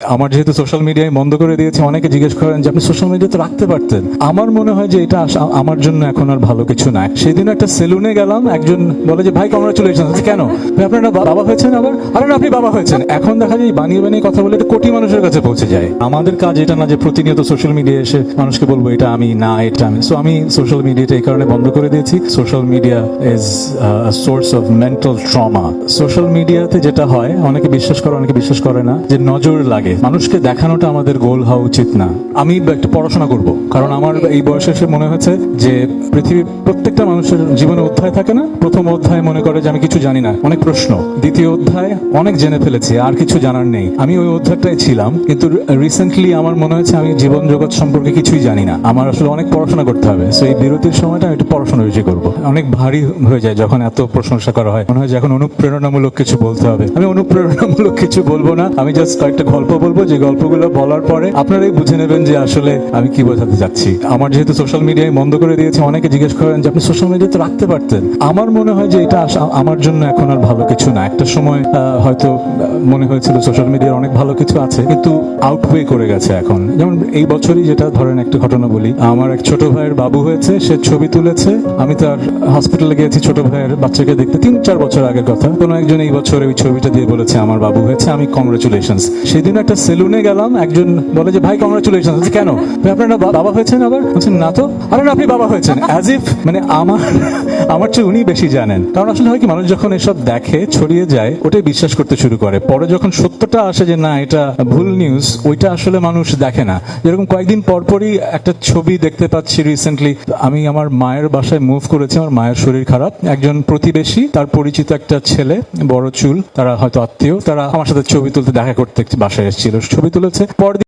আমার যেহেতু সোশ্যাল মিডিয়ায় বন্ধ করে দিয়েছে অনেকে জিজ্ঞেস করেন যে আপনি সোশ্যাল মিডিয়াতে রাখতে পারতেন? আমার মনে হয় যে এটা আমার জন্য এখন আর ভালো কিছু না সেদিন একটা সেলুনে গেলাম একজন বলে যে ভাই কংগ্রাচুলেশন কেন? ভাই, আপনার না বাবা হয়েছেন আবার? আরে না আপনি বাবা হয়েছেন। এখন দেখা যায় বানিয়ে বানিয়ে কথা বলে এটা কোটি মানুষের কাছে পৌঁছে যায়। আমাদের কাজ এটা না যে প্রতিনিয়ত সোশ্যাল মিডিয়ায় এসে মানুষকে বলব এটা আমি না এটা আমি। সো আমি সোশ্যাল মিডিয়াটা এই কারণে বন্ধ করে দিয়েছি। Social media is source of mental trauma social মিডিয়াতে যেটা হয় অনেকে বিশ্বাস করে অনেকে বিশ্বাস করে না যে নজর লাগে। মানুষকে দেখানোটা আমাদের গোল হওয়া উচিত না। আমি একটা পড়াশোনা করব কারণ আমার এই বয়সে এসে মনে হয়েছে যে পৃথিবীর প্রত্যেকটা মানুষের জীবনে অধ্যায় থাকে না? প্রথম অধ্যায় মনে করে যে আমি কিছু জানি না অনেক প্রশ্ন। দ্বিতীয় অধ্যায় অনেক জেনে ফেলেছি আর কিছু জানার নেই। আমি ওই অধ্যায়টাই ছিলাম কিন্তু রিসেন্টলি আমার মনে হয়েছে আমি জীবন জগৎ সম্পর্কে কিছুই জানি না। আমার আসলে অনেক পড়াশোনা করতে হবে সো এই বিরতির সময়টা আমি একটু পড়াশোনা বেশি করব। অনেক ভারী হয়ে যায় যখন এত প্রশংসা করা হয়। মনে হয় যে এখন অনুপ্রেরণামূলক কিছু বলতে হবে। আমি অনুপ্রেরণামূলক কিছু বলব না আমি জাস্ট কয়েকটা গল্প বলব যে গল্পগুলো বলার পরে আপনারাই বুঝে নেবেন যে আসলে আমি কি বোঝাতে যাচ্ছি। আমার যেহেতু সোশ্যাল মিডিয়ায় বন্ধ করে দিয়েছে, অনেকে জিজ্ঞেস করেন যে আপনি সোশ্যাল মিডিয়াতে রাখতে পারতেন। আমার মনে হয় যে এটা আমার জন্য এখন আর ভালো কিছু না। একটা সময় হয়তো মনে হয়েছিল সোশ্যাল মিডিয়ার অনেক ভালো কিছু আছে, কিন্তু আউটওয়ে করে গেছে এখন। যেমন এই বছরই যেটা ধরেন একটা ঘটনা বলি। আমার এক ছোট ভাইয়ের বাবু হয়েছে, সে ছবি তুলেছে। আমি তার হসপিটালে গিয়েছি, ছোট ভাইয়ের বাচ্চাকে দেখতে। তিন, চার বছর আগের কথা। কোনো একজন এই বছর ওই ছবিটা দিয়ে বলেছে, আমার বাবু হয়েছে, আমি কংগ্রেচুলেশন সেদিন একটা সেলুনে গেলাম, একজন বলে যে, ভাই কংগ্রেচুলেশন কেন? আপনার বাবা হয়েছেন আবার? বলছেন না তো। আরে আপনি বাবা হয়েছেন। অ্যাজ ইফ মানে আমার আমার চেয়ে উনি বেশি জানেন। কারণ আসলে হয় কি, মানুষ যখন এসব দেখে, ছড়িয়ে যায়, ওটাই বিশ্বাস করতে শুরু করে। পরে যখন সত্যটা আসে যে, না, এটা ভুল নিউজ ওইটা আসলে মানুষ দেখে না। যেরকম কয়েকদিন পর পরই একটা ছবি দেখতে পাচ্ছি রিসেন্টলি আমি আমার মায়ের বাসায় মুভ করেছি, আমার মায়ের শরীর খারাপ। একজন প্রতিবেশী, তার পরিচিত একটা ছেলে, বড় চুল, তারা হয়তো আত্মীয়, তারা আমার সাথে ছবি তুলতে দেখা করতে বাসায় এসেছিল ছবি তুলেছে। পরদিন